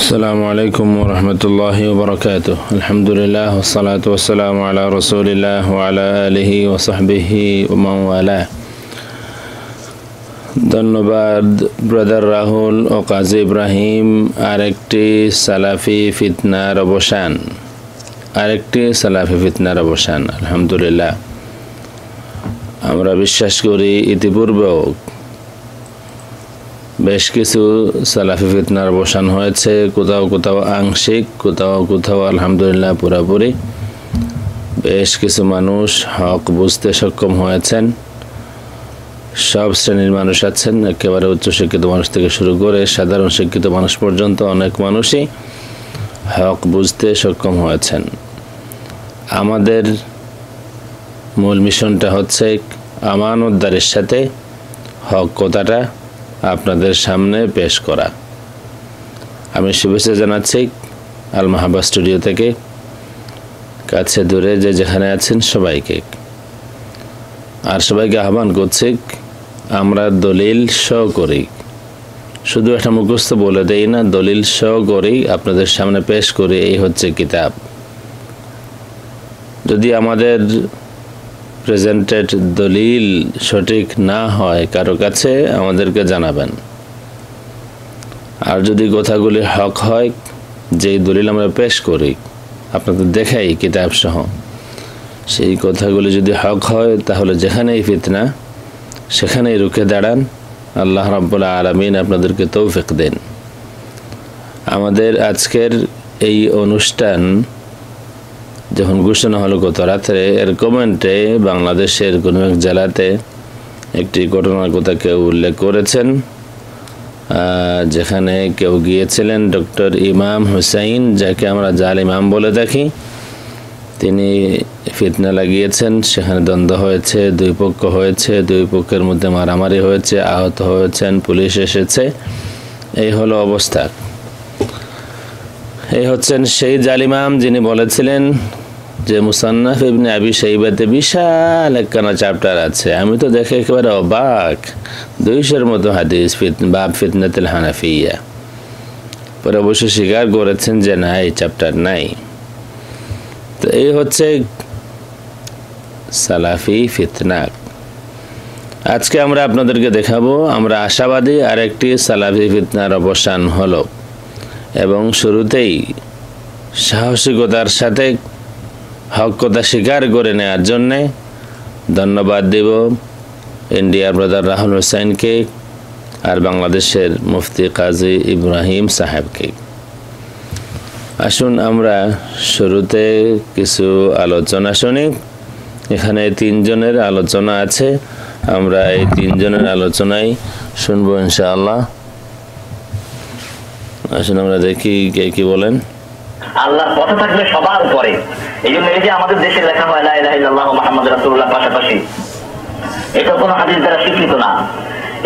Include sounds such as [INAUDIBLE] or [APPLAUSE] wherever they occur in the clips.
আসসালামু আলাইকুম রহমতুল্লাহ বরকাত আলহামদুলিল্লাহ ওসালাত ওসালাম আলা রসুলিল্লাহ আলহি ওসাহবিহি ওমাওয়ালা ধন্যবাদ ব্রাদার রাহুল ও কাজী ইব্রাহিম আরেকটি সালাফি ফিতনার অবসান। আরেকটি সালাফি ফিতনার অবসান, আলহামদুলিল্লাহ। আমরা বিশ্বাস করি, ইতিপূর্বেও বেশ কিছু সালাফি ফিতনার অবসান হয়েছে, কোথাও কোথাও আংশিক, কোথাও কোথাও আলহামদুলিল্লাহ পুরাপুরি। বেশ কিছু মানুষ হক বুঝতে সক্ষম হয়েছেন। সব শ্রেণির মানুষ আছেন, একেবারে উচ্চশিক্ষিত মানুষ থেকে শুরু করে সাধারণ শিক্ষিত মানুষ পর্যন্ত অনেক মানুষই হক বুঝতে সক্ষম হয়েছেন। আমাদের মূল মিশনটা হচ্ছে আমানতদারের সাথে হক কথাটা। আপনাদের সামনে পেশ করা। আমি শুভেচ্ছা জানাচ্ছি আল মাহাবা স্টুডিও থেকে। কাছে দূরে যে যেখানে আছেন সবাইকে। আর সবাইকে আহ্বান করছি, আমরা দলিল শ করি। শুধু একটা মুখস্থ বলে দেই না, দলিল শ করেই আপনাদের সামনে পেশ করি, এই হচ্ছে কিতাব। যদি আমাদের প্রেজেন্টেড দলিল সঠিক না হয়, কারও কাছে আমাদেরকে জানাবেন। আর যদি কথাগুলি হক হয়, যেই দলিল আমরা পেশ করি, আপনাদের দেখাই কিতাব সহ সেই কথাগুলি যদি হক হয়, তাহলে যেখানেই ফিতনা, সেখানেই রুখে দাঁড়ান। আল্লাহ রাব্বুল আলমিন আপনাদেরকে তৌফিক দেন। আমাদের আজকের এই অনুষ্ঠান যখন ঘোষণা হলো গত রাত্রে, এর কমেন্টে বাংলাদেশের কোনো এক জেলাতে একটি ঘটনার কথা কেউ উল্লেখ করেছেন যেখানে কেউ গিয়েছিলেন ডক্টর ইমাম হুসাইন, যাকে আমরা জাল ইমাম বলে থাকি তিনি ফিতনা লাগিয়েছেন, সেখানে দ্বন্দ্ব হয়েছে, দুই পক্ষ হয়েছে, দুই পক্ষের মধ্যে মারামারি হয়েছে, আহত হয়েছেন, পুলিশ এসেছে। এই হলো অবস্থা। এই হচ্ছেন সেই জালিমাম যিনি বলেছিলেন যে মুসান্নাফ ইবনে আবি সাইবাতে বিশাল একখানা চ্যাপ্টার আছে। আমি তো দেখে একেবারে অবাক। দুইশোর মতো হাদিস ফিত, বাব ফিতনাতুল হানাফিয়া। পরে অবশ্য স্বীকার করেছেন যে না, এই চ্যাপ্টার নাই। তো এই হচ্ছে সালাফি ফিতনাক আজকে আমরা আপনাদেরকে দেখাবো, আমরা আশাবাদী আরেকটি সালাফি ফিতনার অবসান হলো। এবং শুরুতেই সাহসিকতার সাথে হক কথা স্বীকার করে নেওয়ার জন্যে ধন্যবাদ দেব ইন্ডিয়ার ব্রাদার রাহুল হোসেনকে আর বাংলাদেশের মুফতি কাজী ইব্রাহিম সাহেবকে। আসুন আমরা শুরুতে কিছু আলোচনা শুনি। এখানে তিনজনের আলোচনা আছে। আমরা এই তিনজনের আলোচনায় শুনব ইনশাআল্লাহ। আসুন আমরা দেখি কে কি বলেন। আল্লাহ পথে থাকবে সবার পরে। এই জন্য এই যে আমাদের দেশে লেখা হয় মোহাম্মদ রাসুল্লাহ পাশাপাশি, এটা কোনো হাদিস দ্বারা স্বীকৃত না।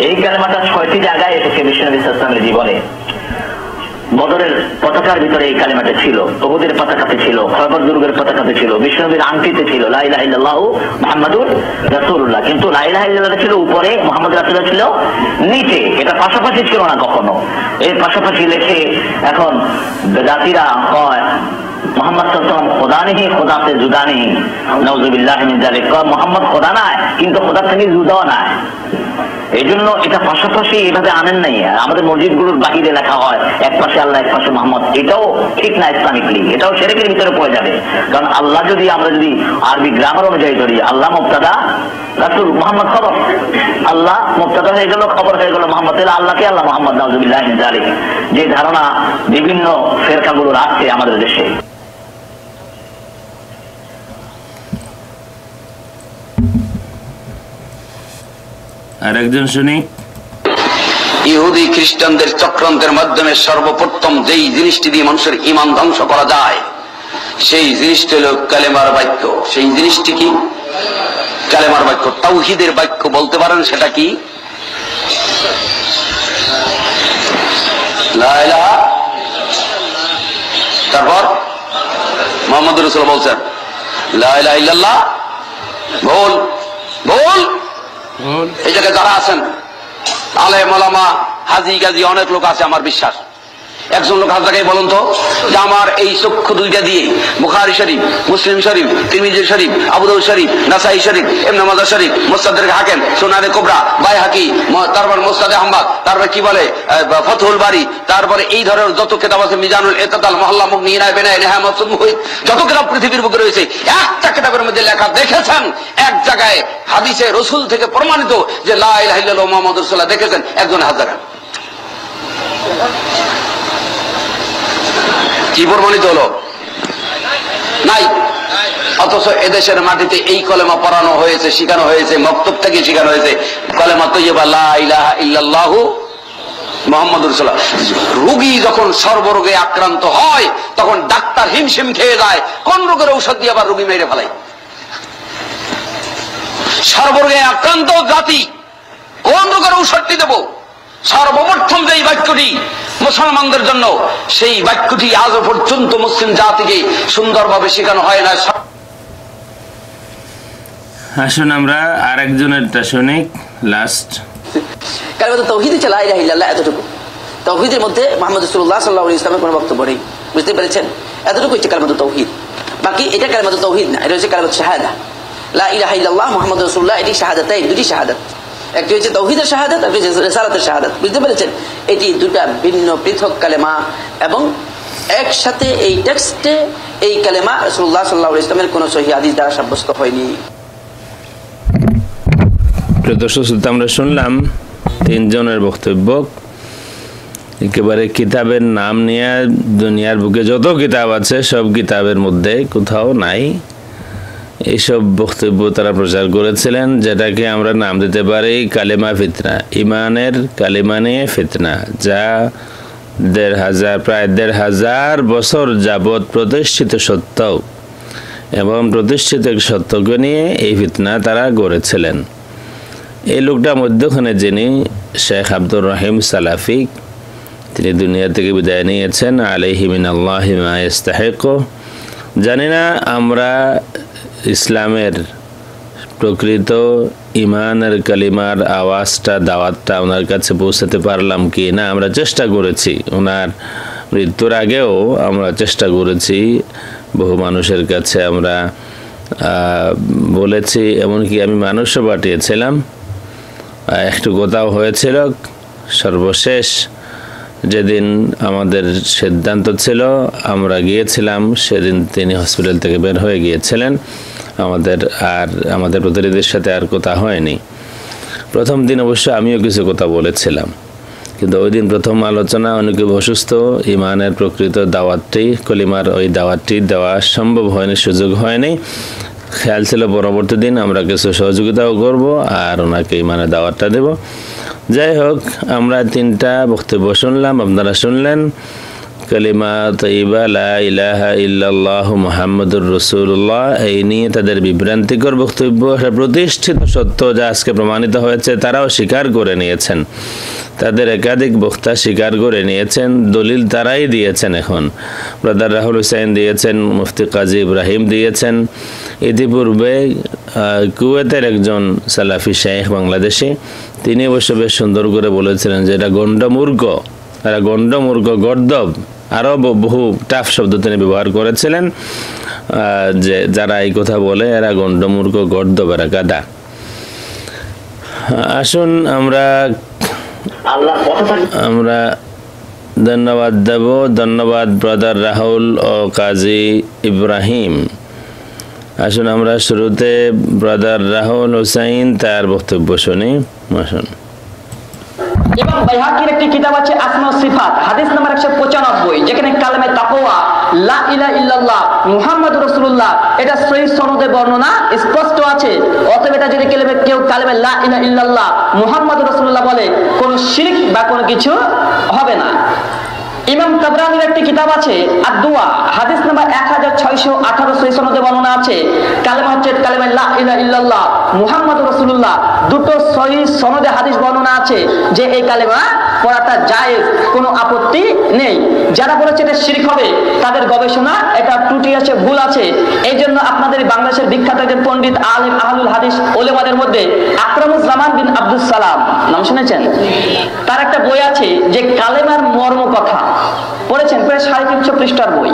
এই কালেমাটা ছয়টি জায়গায় এসেছে ইসলামের জীবনে। বদরের পতাকার ভিতরে এই ছিল পতাকাতে ছিল খয়বর দুর্গের পতাকাতে ছিল, বিশ্বনবীর আংটিতে ছিল মোহাম্মদুর রাসুল্লাহ কিন্তু ছিল উপরে মোহাম্মদ রাসুল্লাহ ছিল নিচে। এটা পাশাপাশি ছিল না কখনো। এর পাশাপাশি লেখে এখন জাতিরা হয় মোহাম্মদ খোদা নেই খোদা সে জুদা মোহাম্মদ খোদা নাই কিন্তু খোদা থেকে জুদাও নাই। এই জন্য এটা পাশাপাশি এভাবে আনেন নাই। আমাদের মসজিদগুলোর বাহিরে লেখা হয়, এক পাশে আল্লাহ, এক পাশে মোহাম্মদ। এটাও ঠিক না ইসলামিকলি, এটাও সেরেকের ভিতরে পড়ে যাবে। কারণ আল্লাহ যদি আমরা যদি আরবি গ্রামার অনুযায়ী ধরি, আল্লাহ মুক্তাদা রাসুল মোহাম্মদ খবর। আল্লাহ মুক্তাদা হয়ে গেল, খবর হয়ে গেল মোহাম্মদ। আল্লাহকে আল্লাহ মোহাম্মদ নজুবিল্লাহ যে ধারণা বিভিন্ন ফেরকাগুলো রাখছে আমাদের দেশে। আর শুনি। ইহুদি খ্রিস্টানদের চক্রান্তের মাধ্যমে সর্বপ্রথম যেই জিনিসটি দিয়ে মানুষের ইমান ধ্বংস করা যায়, সেই জিনিসটি হল কালেমার বাক্য। সেই জিনিসটি কি? কালেমার বাক্য। তাওহিদের বাক্য বলতে পারেন, সেটা কি? তারপর মোহাম্মদ রসুল বলছেন লাহ ভুল ভুল এই জায়গায় যারা আছেন আলে মোলামা হাজি গাজি অনেক লোক আছে আমার বিশ্বাস। একজন লোক হাত বলুন তো, যে আমার এই চক্ষু দুইটা দিয়ে বুখারি শরীফ, মুসলিম শরীফ, তিরমিজি শরীফ, আবুদাউদ শরীফ, নাসাই শরীফ এমনা মাজা শরীফ মোস্তাদের হাকেম সোনারে কোবরা বাই হাকি তারপর মোস্তাদে আহমদ, তারপর কি বলে ফতহুল বাড়ি তারপরে এই ধরনের যত কেতাব আছে, মিজানুল এতাদাল মহল্লা মুখ নিয়ে বেনায় নেহা মাসুদ মুহিত যত কেতাব পৃথিবীর বুকে রয়েছে, একটা কেতাবের মধ্যে লেখা দেখেছেন, এক জায়গায় হাদিসে রসুল থেকে প্রমাণিত যে লা ইলাহা ইল্লাল্লাহ মুহাম্মাদুর রাসূলুল্লাহ, দেখেছেন, একজন হাজার কি প্রমাণিত হলো। নাই। অথচ এদেশের মাটিতে এই কলেমা পড়ানো হয়েছে, শিখানো হয়েছে, মক্তব থেকে শিখানো হয়েছে। কলেমা তৈবা মোহাম্মদ রুগী যখন সর্বরোগে আক্রান্ত হয়, তখন ডাক্তার হিমশিম খেয়ে যায়। কোন রোগের ঔষধ দিয়ে আবার রুগী মেরে ফেলাই সর্বরোগে আক্রান্ত জাতি, কোন রোগের ঔষধটি দেব? সর্বপ্রথম যে বাক্যটি মুসলমানদের জন্য সেই বাক্যটি আজও পর্যন্ত মুসলিম জাতিকে সুন্দরভাবে শেখানো হয় না। আসুন আমরা আরেকজনেরটা শুনি লাস্ট কারণ তৌহিদ হচ্ছে লা ইলাহা ইল্লাল্লাহ এতটুকু। তৌহিদের মধ্যে মোহাম্মদ রসুল্লাহ সাল্লাহ ইসলামের কোনো বক্তব্য নেই। বুঝতে পেরেছেন? এতটুকু হচ্ছে কালমাত তৌহিদ। বাকি এটা কালমাত তৌহিদ না এটা হচ্ছে কালমাত শাহাদা। লা ইলাহা ইল্লাল্লাহ মোহাম্মদ রসুল্লাহ এটি শাহাদাতাই দুটি শাহাদাত। একটি হচ্ছে তৌহিদের শাহাদাত একটি হচ্ছে রেসালাতের শাহাদাত। বুঝতে পেরেছেন? এটি দুটা ভিন্ন পৃথক কালেমা এবং একসাথে এই টেক্সটে এই কালেমা রসুল্লাহ সাল্লাহ ইসলামের কোনো সহি আদিস দ্বারা সাব্যস্ত হয়নি। দর্শক শ্রোতা, আমরা শুনলাম তিনজনের বক্তব্য। একেবারে কিতাবের নাম নিয়ে দুনিয়ার বুকে যত কিতাব আছে সব কিতাবের মধ্যে কোথাও নাই। এইসব বক্তব্য তারা প্রচার করেছিলেন, যেটাকে আমরা নাম দিতে পারি কালেমা ফিতনা ইমানের কালিমা নিয়ে ফিতনা, যা দেড় হাজার, প্রায় দেড় হাজার বছর যাবৎ প্রতিষ্ঠিত সত্য এবং প্রতিষ্ঠিত সত্যকে নিয়ে এই ফিতনা তারা গড়েছিলেন। এই লোকটা মধ্যখানে যিনি শেখ আব্দুর রহিম সালাফি, তিনি দুনিয়া থেকে বিদায় নিয়েছেন আলহিমিন আল্লাহ ইস্তাহেক। জানি না আমরা ইসলামের প্রকৃত ইমানের কালিমার আওয়াজটা, দাওয়াতটা ওনার কাছে পৌঁছাতে পারলাম কি না, আমরা চেষ্টা করেছি। ওনার মৃত্যুর আগেও আমরা চেষ্টা করেছি। বহু মানুষের কাছে আমরা বলেছি, এমনকি আমি মানুষও পাঠিয়েছিলাম। একটু কোথাও হয়েছিল, সর্বশেষ যেদিন আমাদের সিদ্ধান্ত ছিল, আমরা গিয়েছিলাম, সেদিন তিনি হসপিটাল থেকে বের হয়ে গিয়েছিলেন। আমাদের আর, আমাদের প্রতিনিধির সাথে আর কথা হয়নি। প্রথম দিন অবশ্য আমিও কিছু কথা বলেছিলাম। কিন্তু ওই দিন প্রথম আলোচনা অনেকে অসুস্থ, ইমানের প্রকৃত দাওয়াতটি, কলিমার ওই দাওয়াতটি দেওয়া সম্ভব হয়নি, সুযোগ হয়নি। খেয়াল ছিল পরবর্তী দিন আমরা কিছু সহযোগিতাও করব আর ওনাকে ইমানের দাওয়াতটা দেব। যাই হোক আমরা তিনটা বক্তব্য শুনলাম, আপনারা শুনলেন। কালিমা তৈবা লা ইলাহা ইল্লাল্লাহু মুহাম্মাদুর রাসূলুল্লাহ। এই নিয়ে তাদের বিভ্রান্তিকর বক্তব্য। প্রতিষ্ঠিত সত্য যা আজকে প্রমাণিত হয়েছে, তারাও স্বীকার করে নিয়েছেন। তাদের একাধিক বক্তা স্বীকার করে নিয়েছেন, দলিল তারাই দিয়েছেন এখন। ব্রাদার রাহুল হুসাইন দিয়েছেন, মুফতি কাজী ইব্রাহিম দিয়েছেন। ইতিপূর্বে কুয়েতের একজন সালাফি শেখ বাংলাদেশি তিনি অবশ্য বেশ সুন্দর করে বলেছিলেন যে এটা গণ্ডমূর্খ এরা গণ্ডমূর্খ গর্দব আরও বহু টাফ শব্দ তিনি ব্যবহার করেছিলেন যে যারা এই কথা বলে এরা গণ্ডমূর্খ গর্দব এরা গাদা। আসুন আমরা আমরা ধন্যবাদ দেব ধন্যবাদ ব্রাদার রাহুল ও কাজী ইব্রাহিম। আসুন, আমরা শুরুতে ব্রাদার রাহুল হুসাইন তার বক্তব্য শুনি। আসুন। এবং বাইহাকির একটি কিতাব আছে আসমা সিফাত, হাদিস নাম্বার একশো পঁচানব্বই, যেখানে কালামে তাকওয়া, লা ইলা ইল্লাল্লাহ মুহাম্মদ রাসূলুল্লাহ, এটা সহিহ সনদে বর্ণনা, স্পষ্ট আছে। অতএব এটা যদি কেলেমে কেউ কালেমে লা ইলা ইল্লাল্লাহ মুহাম্মদ রাসূলুল্লাহ বলে, কোন শিরক বা কোনো কিছু হবে না। ইমাম তাবরানির একটি কিতাব আছে আদুয়া হাদিস নাম্বার এক হাজার ছয়শো আঠারো সহি সনদে বর্ণনা আছে, কালেমা হচ্ছে কালেমা লা ইলা ইল্লাল্লাহ মুহাম্মদ রাসূলুল্লাহ, দুটো সহি সনদে হাদিস বর্ণনা আছে যে এই কালেমা পড়াটা জায়েজ, কোনো আপত্তি নেই। যারা বলেছে এটা শিরক হবে, তাদের গবেষণা এটা ত্রুটি আছে, ভুল আছে। এই জন্য আপনাদের বাংলাদেশের বিখ্যাত একজন পণ্ডিত আলেম আহলুল হাদিস ওলেমাদের মধ্যে আকরামুজ্জামান বিন আব্দুল সালাম, নাম শুনেছেন? তার একটা বই আছে যে কালেমার মর্ম কথা একশো পৃষ্ঠার বই।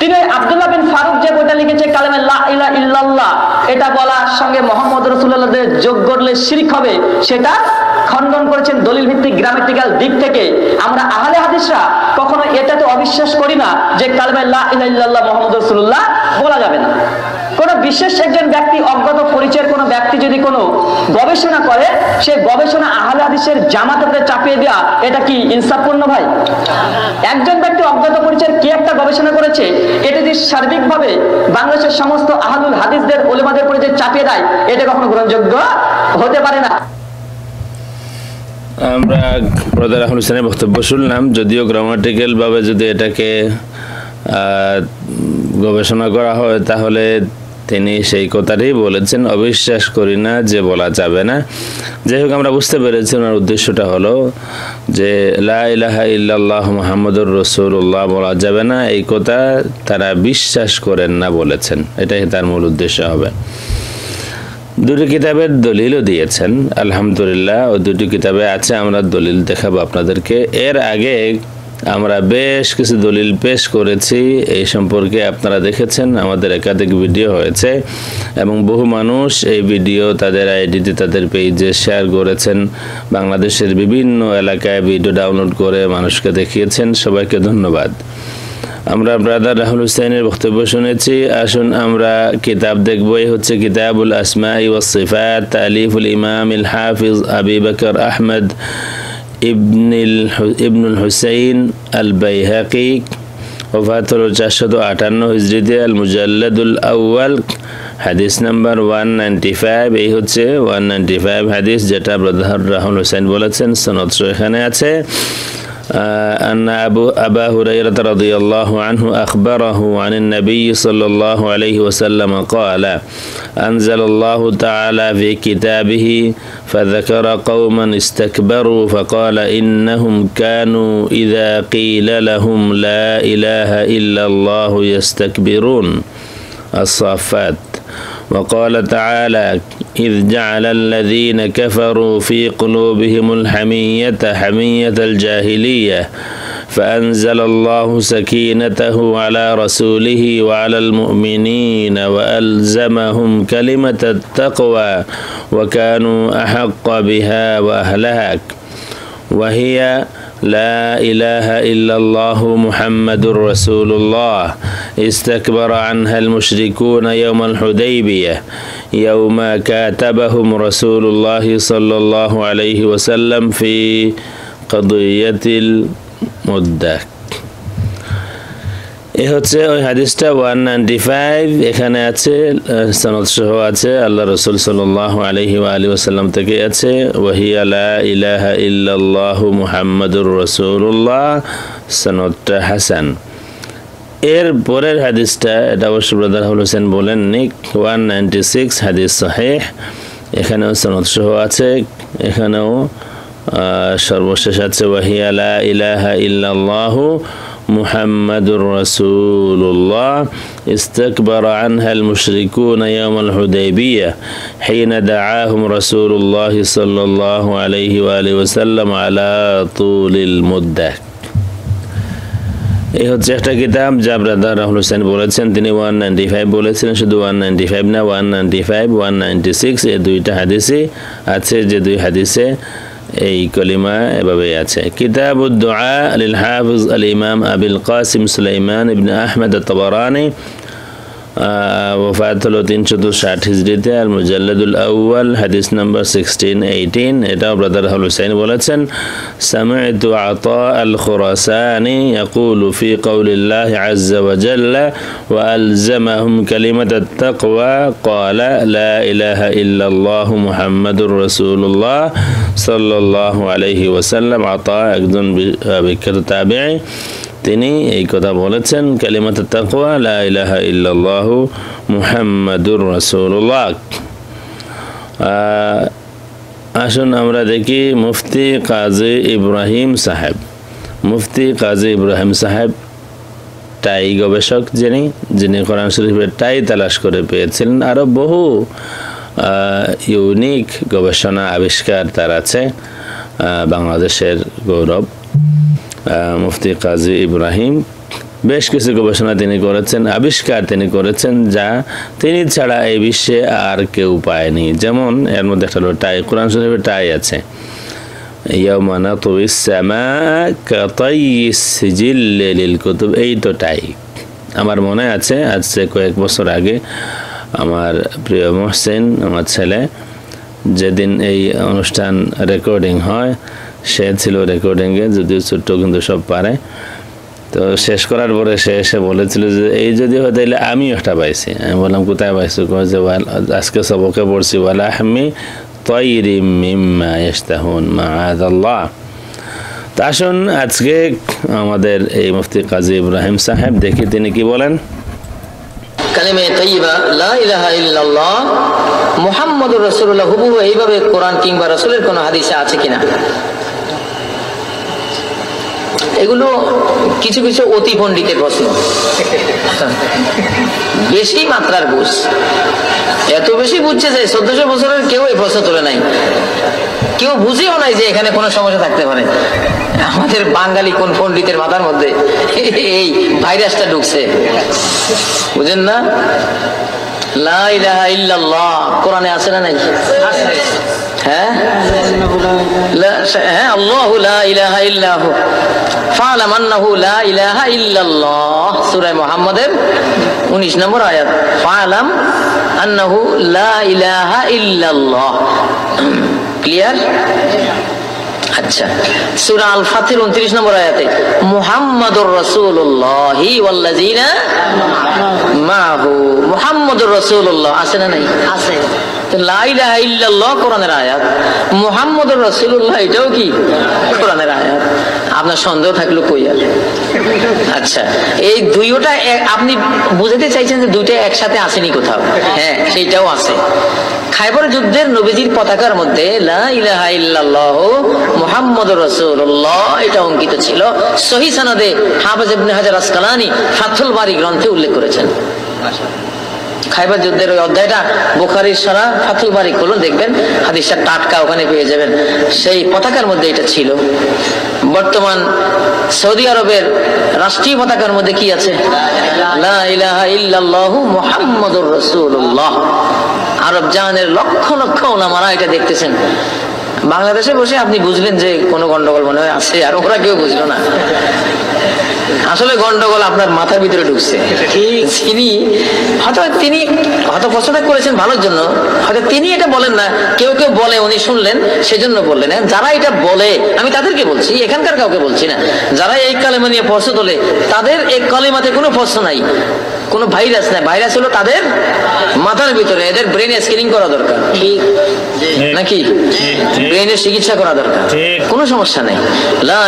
তিনি আব্দুল্লাহ বিন ফারুক যে বইটা লিখেছে, কালেমে ইলা ইল্লাল্লাহ, এটা বলার সঙ্গে মোহাম্মদ রসুল্লাহ যোগ করলে শিরিক হবে, সেটা খণ্ডন করেছেন দলিল ভিত্তিক গ্রামেটিক্যাল দিক থেকে। আমরা আহলে হাদিসরা কখনো এটাতে অবিশ্বাস করি না যে কালেমে ইলা ইল্লাল্লাহ মোহাম্মদ রসুল্লাহ বলা যাবে না। কোন বিশেষ একজন ব্যক্তি অজ্ঞাত পরিচয়ের কোন ব্যক্তি যদি কোনো গবেষণা করে সে গবেষণা আহলে হাদিসের জামাতে চাপিয়ে দেওয়া এটা কি ইনসাফপূর্ণ ভাই? একজন ব্যক্তি অজ্ঞাত পরিচয়ের কি একটা গবেষণা করেছে, এটা যদি সার্বিকভাবে বাংলাদেশের সমস্ত আহলুল হাদিসদের ওলেমাদের পরিচয় চাপিয়ে দেয়, এটা কখনো গ্রহণযোগ্য হতে পারে না। আমরা ব্রাদার রাহুল হোসেনের বক্তব্য শুনলাম, যদিও গ্রামাটিক্যাল ভাবে যদি এটাকে গবেষণা করা হয়, তাহলে তিনি সেই কথাটাই বলেছেন, অবিশ্বাস করি না যে বলা যাবে না। যাই হোক, আমরা বুঝতে পেরেছি ওনার উদ্দেশ্যটা হলো যে, লা ইলাহা ইল্লাল্লাহ মোহাম্মদুর রসুল্লাহ বলা যাবে না। এই কথা তারা বিশ্বাস করেন না বলেছেন। এটাই তার মূল উদ্দেশ্য হবে। দুটি কিতাবের দলিলও দিয়েছেন, আলহামদুলিল্লাহ। ও দুটি কিতাবে আছে, আমরা দলিল দেখাবো আপনাদেরকে। এর আগে আমরা বেশ কিছু দলিল পেশ করেছি। এই সম্পর্কে আপনারা দেখেছেন, আমাদের একাধিক ভিডিও হয়েছে এবং বহু মানুষ এই ভিডিও তাদের আইডিতে, তাদের পেজে শেয়ার করেছেন। বাংলাদেশের বিভিন্ন এলাকায় ভিডিও ডাউনলোড করে মানুষকে দেখিয়েছেন। সবাইকে ধন্যবাদ। আমরা ব্রাদার রাহুল হুসাইনের বক্তব্য শুনেছি। আসুন আমরা কিতাব দেখব। এই হচ্ছে কিতাবুল আসমাই ওয়াসিফাত তালিফুল ইমাম ইল হাফিজ আবি বকর আহমদ। ইবনিল হুসাইন আল বাইহাকি ওফাত হল চারশত আটান্ন হিজড়িতে আল মুজাল্লাদুল আউয়াল, হাদিস নাম্বার ওয়ান নাইনটি ফাইভ। এই হচ্ছে ওয়ান নাইনটি ফাইভ হাদিস যেটা ব্রদাহর রাহুল হুসাইন বলেছেন, সনদ এখানে আছে। أن أبو أبا هريرة رضي الله عنه أخبره عن النبي صلى الله عليه وسلم قال أنزل الله تعالى في كتابه فذكر قوما استكبروا فقال إنهم كانوا إذا قيل لهم لا إله إلا الله يستكبرون. الصافات. وقال تعالى إذ جعل الذين كفروا في قلوبهم الحمية حمية الجاهلية فأنزل الله سكينته على رسوله وعلى المؤمنين وألزمهم كلمة التقوى وكانوا أحق بها وأهلها. وهي لا إله إلا الله محمد رسول الله. استكبر عنها المشركون يوم الحديبية. يوم كاتبهم رسول الله صلى الله عليه وسلم في قضية المدة এ হচ্ছে ওই হাদিসটা ওয়ান নাইনটি ফাইভ এখানে আছে সনদ সহ আছে আল্লাহ রসুল সাল্লাহ আলহি আলী ওসাল্লাম থেকে আছে ওয়াহি আলা ইলাহা ইল্লাল্লাহু মুহাম্মাদুর রসুল্লাহ সনদটা হাসান এর পরের হাদিসটা এটা অবশ্য ব্রাদার হল হোসেন বলেননি ওয়ান নাইনটি সিক্স হাদিস সাহেহ এখানেও সনদ সহ আছে এখানেও সর্বশেষ আছে ওয়াহি আলা ইলাহা ইল্লাল্লাহু محمد رسول الله استكبر عنها المشركون يوم الحديبية حين دعاهم رسول الله صلى الله عليه وآله وسلم على طول المدة এই হচ্ছে একটা কিতাব যা ব্রাদার রাহুল হোসেন বলেছেন তিনি ওয়ান নাইনটি ফাইভ বলেছিলেন শুধু ওয়ান নাইনটি ফাইভ না one ninety five one ninety six এই দুইটা হাদিসই আছে যে দুই হাদিসে এই কলিমা এভাবে আছে কিতাব উদ্দোয়া আলিল হাফিজ আল ইমাম আবিল কাসিম সুলাইমান ইবনে আহমেদ তবরানি ওফাত হলো তিনশত ষাট হিজড়িতে আর মুজাল্লাদুল আউ্য়াল হাদিস নাম্বার সিক্সটিন এইটিন এটাও ব্রাদার হল হুসাইন বলেছেন سمعت عطاء الخراساني يقول في قول الله عز وجل وألزمهم كلمة التقوى قال لا إله إلا الله محمد رسول الله صلى الله عليه وسلم عطاء একজন বিখ্যাত তাবিঈ তিনি এই কথা বলেছেন, কালিমাত তাকওয়া, লা ইলাহা মুহাম্মাদুর রাসূলুল্লাহ। আসুন আমরা দেখি মুফতি কাজী ইব্রাহিম সাহেব। মুফতি কাজী ইব্রাহিম সাহেব, টাই গবেষক যিনি যিনি কোরআন শরীফের টাই তালাশ করে পেয়েছিলেন আরও বহু ইউনিক গবেষণা আবিষ্কার তার আছে বাংলাদেশের গৌরব। মুফতি কাজী ইব্রাহিম। বেশ কিছু গবেষণা তিনি করেছেন, আবিষ্কার তিনি করেছেন, যা তিনি ছাড়া এই বিশ্বে আর কেউ পায়নি। যেমন, এর মধ্যে একটা টাই, কোরআন শরীফের টাই আছে। কুতুব, এই তো টাই। আমার মনে আছে আজকে কয়েক বছর আগে আমার প্রিয় মোহসেন, আমার ছেলে, যেদিন এই অনুষ্ঠান রেকর্ডিং হয় সে ছিল রেকর্ডিংয়ে যদিও ছোট্ট, কিন্তু সব পারে। তো শেষ করার পরে সে এসে বলেছিল যে, এই যদি হয় তাহলে আমিও একটা পাইছি। আমি বললাম, কোথায় পাইছো? যে আজকে সবকে পড়ছি, ওয়ালা হামি তৈরি মিম্মা ইস্তাহুন মাআদাল্লাহ। তা আসুন, আজকে আমাদের এই মুফতি কাজী ইব্রাহিম সাহেব দেখি তিনি কি বলেন। কালিমে তৈবা লা ইলাহা ইল্লাল্লাহ, মুহাম্মদুর রাসূলুল্লাহ, হুবহু এইভাবে কোরআন কিংবা রাসূলের কোনো হাদিসে আছে কিনা? এগুলো কিছু কিছু অতি পণ্ডিতের প্রশ্ন। বেশি মাত্রার বুঝ। এত বেশি বুঝছে যে চোদ্দশো বছরের কেউ এই প্রশ্ন তোলে নাই। কেউ বুঝেও নাই যে এখানে কোনো সমস্যা থাকতে পারে। আমাদের বাঙালি কোন পণ্ডিতের মাথার মধ্যে এই ভাইরাসটা ঢুকছে। বুঝেন না? লা ইলাহা ইল্লাল্লাহ। কোরআনে আছে না নাই? হ্যাঁ? হ্যাঁ আল্লাহু ইলাহা ইল্লাহ। ফালাম আন্নাহু লা ইলাহা ইল্লাল্লাহ। সূরা মুহাম্মাদের 19 নম্বর আয়াত। ফালাম আন্নাহু লা ইলাহা ইল্লাল্লাহ। [CLEARS THROAT] ক্লিয়ার আচ্ছা সূরা আল ফাতির 29 নম্বর আয়াতে মুহাম্মাদুর রাসূলুল্লাহ ওয়াল্লাযিনা মাহু। মুহাম্মাদুর রাসূলুল্লাহ আছে না নাই? আছে। কোরআনের আয়াত। মুহাম্মদ রসুল্লাহ এটাও কি? কোরআনের আয়াত আপনার সন্দেহ থাকল কই আচ্ছা এই দুইটা আপনি বুঝাতে চাইছেন যে দুইটা একসাথে আসেনি কোথাও। হ্যাঁ সেইটাও আছে। খাইবার যুদ্ধের নবীজির পতাকার মধ্যে মুহাম্মাদুর রাসূলুল্লাহ, এটা অঙ্কিত ছিল। সহি সনদে হাফেজ ইবনে হাজার আসকালানি ফাথুল বারি গ্রন্থে উল্লেখ করেছেন। খাইবার যুদ্ধের ওই অধ্যায়টা বুখারির সারা ফাতুল বাড়ি খুলুন, দেখবেন হাদিসটা টাটকা ওখানে পেয়ে যাবেন। সেই পতাকার মধ্যে এটা ছিল। বর্তমান সৌদি আরবের রাষ্ট্রীয় পতাকার মধ্যে কি আছে? মুহাম্মাদুর রাসূলুল্লাহ। আরব জাহানের লক্ষ লক্ষ ওলামারা এটা দেখতেছেন। বাংলাদেশে বসে আপনি বুঝলেন যে কোনো গন্ডগোল মনে হয় আছে, আর ওরা কেউ বুঝলো না। আসলে গন্ডগোল আপনার মাথার ভিতরে ঢুকছে। তিনি হয়তো তিনি হয়তো প্রশ্নটা করেছেন ভালোর জন্য হয়তো তিনি এটা বলেন না কেউ কেউ বলে উনি শুনলেন সেজন্য বললেন। হ্যাঁ, যারা এটা বলে আমি তাদেরকে বলছি এখানকার কাউকে বলছি না। যারা এই কালেমা নিয়ে প্রশ্ন তোলে তাদের এই কালেমাতে কোনো প্রশ্ন নাই কোনো ভাইরাস নাই। ভাইরাস হলো তাদের মাথার ভিতরে এদের ব্রেনে স্ক্রিনিং করা দরকার। নাকি? ব্রেনের চিকিৎসা করা দরকার। কোনো সমস্যা নেই। লা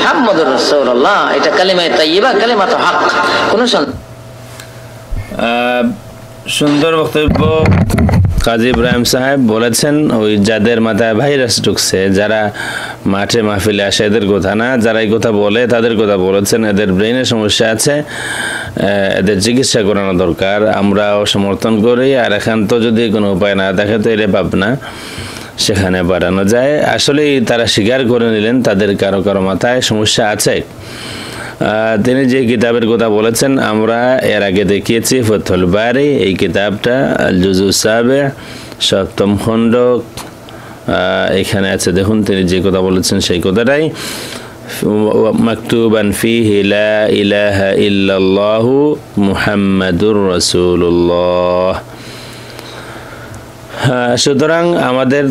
মুহাম্মাদুর রাসূলুল্লাহ। এটা কালিমায়ে তাইয়্যিবা কালিমাতু হক। কোনো সুন্দর বক্তব্য কাজী ইব্রাহিম সাহেব বলেছেন, ওই যাদের মাথায় ভাইরাস ঢুকছে, যারা মাঠে মাহফিলে আসে, এদের কথা না। যারা এই কথা বলে, তাদের কথা বলেছেন। এদের ব্রেনের সমস্যা আছে এদের চিকিৎসা করানো দরকার। আমরাও সমর্থন করি, আর এখান তো যদি কোনো উপায় না থাকে, তো এটা ভাবনা। সেখানে বাড়ানো যায়। আসলেই তারা স্বীকার করে নিলেন, তাদের কারও কারও মাথায় সমস্যা আছে। তিনি যে কিতাবের কথা বলেছেন, আমরা এর আগে দেখিয়েছি ফথল বারি, এই কিতাবটা জুজু সাবে, সপ্তম খণ্ড এখানে আছে। দেখুন, তিনি যে কথা বলেছেন সেই কথাটাই। মাকতুবান ফিহি লা ইলাহা ইল্লাল্লাহু মুহাম্মাদুর রাসূলুল্লাহ। সুতরাং আমাদের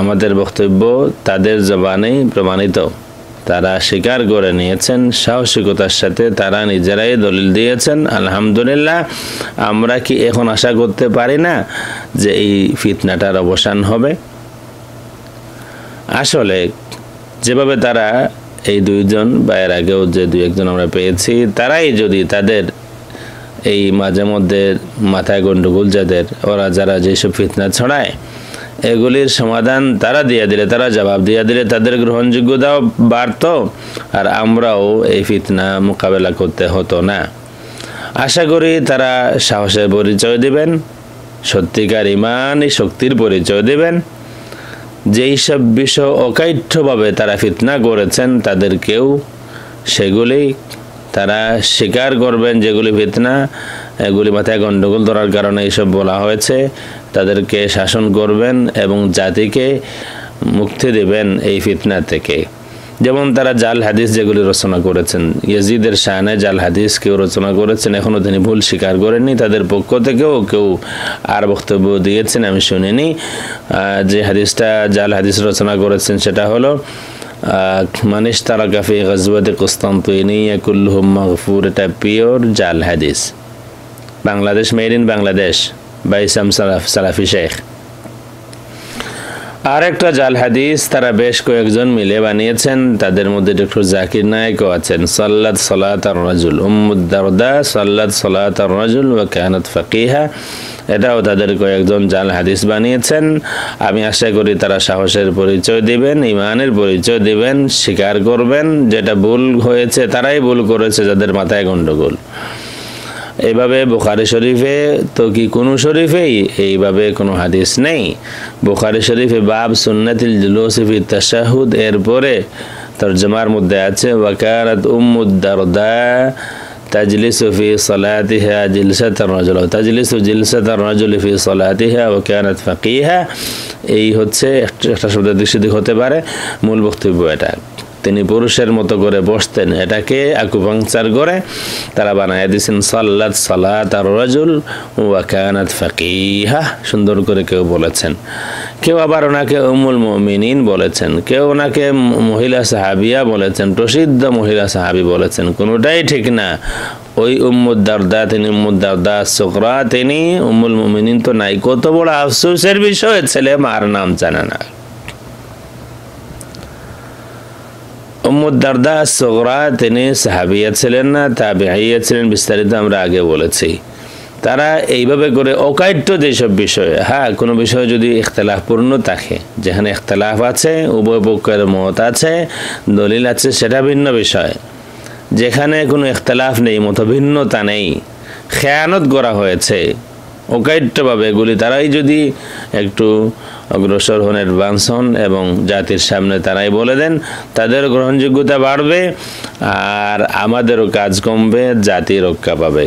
আমাদের বক্তব্য তাদের জবানেই প্রমাণিত। তারা স্বীকার করে নিয়েছেন, সাহসিকতার সাথে তারা নিজেরাই দলিল দিয়েছেন। আলহামদুলিল্লাহ, আমরা কি এখন আশা করতে পারি না যে এই ফিতনাটার অবসান হবে? আসলে যেভাবে তারা এই দুইজন বা এর আগেও যে দুই একজন আমরা পেয়েছি, তারাই যদি তাদের এই মাঝে মধ্যে মাথায় গন্ডগোল যাদের, ওরা যারা যেসব ফিতনা ছড়ায়, এগুলির সমাধান তারা দিয়ে দিলে, তারা জবাব দিয়ে দিলে তাদের গ্রহণযোগ্যতাও বাড়ত আর আমরাও এই ফিতনা মোকাবেলা করতে হতো না। আশা করি তারা সাহসের পরিচয় দিবেন, সত্যিকার ইমানই শক্তির পরিচয় দেবেন। যেই সব বিষয় অকাঠ্যভাবে তারা ফিতনা করেছেন, তাদেরকেও সেগুলি তারা স্বীকার করবেন যেগুলি ফিতনা, এগুলি মাথায় গণ্ডগোল ধরার কারণে এইসব বলা হয়েছে। তাদেরকে শাসন করবেন এবং জাতিকে মুক্তি দেবেন এই ফিতনা থেকে। যেমন তারা জাল হাদিস যেগুলি রচনা করেছেন, ইয়াজিদের শাহানে জাল হাদিস কেউ রচনা করেছেন এখনও তিনি ভুল স্বীকার করেননি। তাদের পক্ষ থেকেও কেউ আর বক্তব্য দিয়েছেন, আমি শুনিনি। যে হাদিসটা জাল হাদিস রচনা করেছেন, সেটা হলো কুল্লুহুম মাগফুর এটা পিওর জাল হাদিস বাংলাদেশ মেড বাংলাদেশ বাইসাম সালাফ সালাফি শেখ আর একটা জাল হাদিস তারা বেশ কয়েকজন মিলে বানিয়েছেন তাদের মধ্যে ডক্টর জাকির নায়কও আছেন সাল্লাদ সলাত আর রাজুল উম্মুদ্দারদা সাল্লাদ সলাত আর রাজুল ও কানাত এটাও তাদের কয়েকজন জাল হাদিস বানিয়েছেন। আমি আশা করি তারা সাহসের পরিচয় দিবেন, ইমানের পরিচয় দিবেন, স্বীকার করবেন। যেটা ভুল হয়েছে, তারাই ভুল করেছে, যাদের মাথায় গণ্ডগোল এইভাবে বুখারি শরীফে তো কি কোনো শরীফেই এইভাবে কোনো হাদিস নেই? বুখারি শরীফে বাব সুন্নাতিল জুলুসিফি তাশাহুদ, এরপরে তর্জমার মধ্যে আছে ওয়াকারাত तजलिस फ़ी सलात है जिलसत रजल तजलिस जिलसत रजल फ़ी सलात है ও কেয়ানত ফাঁকি হ্যাঁ এই হচ্ছে একটা শব্দের দৃষ্টি হতে পারে মূল বক্তব্য এটা তিনি পুরুষের মতো করে বসতেন। এটাকে আকুপাংচার করে তারা বানায় দিয়েছেন, সাল্লাত সালাত আর রাজুল ওয়াকানাত ফাকিহা। সুন্দর করে কেউ বলেছেন। কেউ আবার ওনাকে উমুল মিনিন বলেছেন। কেউ ওনাকে মহিলা সাহাবিয়া বলেছেন, প্রসিদ্ধ মহিলা সাহাবি বলেছেন। কোনোটাই ঠিক না। ওই উম্মুদ দারদা, তিনি উম্মুদ দারদা, সোকরা, তিনি উম্মুল মুমিনিন তো নাই। কত বড় আফসোসের বিষয়, ছেলে মার নাম জানে না। উম্মুদ্দারদা সগরা, তিনি সাহাবিয়া ছিলেন না, তাবিআইয়া ছিলেন, বিস্তারিত আমরা আগে বলেছি। তারা এইভাবে করে অকাট্য যেসব বিষয় হ্যাঁ কোনো বিষয় যদি ইখতলাফপূর্ণ থাকে, যেখানে ইখতলাফ আছে, উভয় পক্ষের মত আছে, দলিল আছে, সেটা ভিন্ন বিষয়। যেখানে কোনো ইখতলাফ নেই, মতভিন্নতা নেই, খেয়ানত করা হয়েছে অকাট্যভাবে এগুলি তারাই যদি একটু অগ্রসর হন অ্যাডভান্স হন এবং জাতির সামনে তারাই বলে দেন, তাদের গ্রহণযোগ্যতা বাড়বে আর আমাদেরও কাজ কমবে, জাতি রক্ষা পাবে।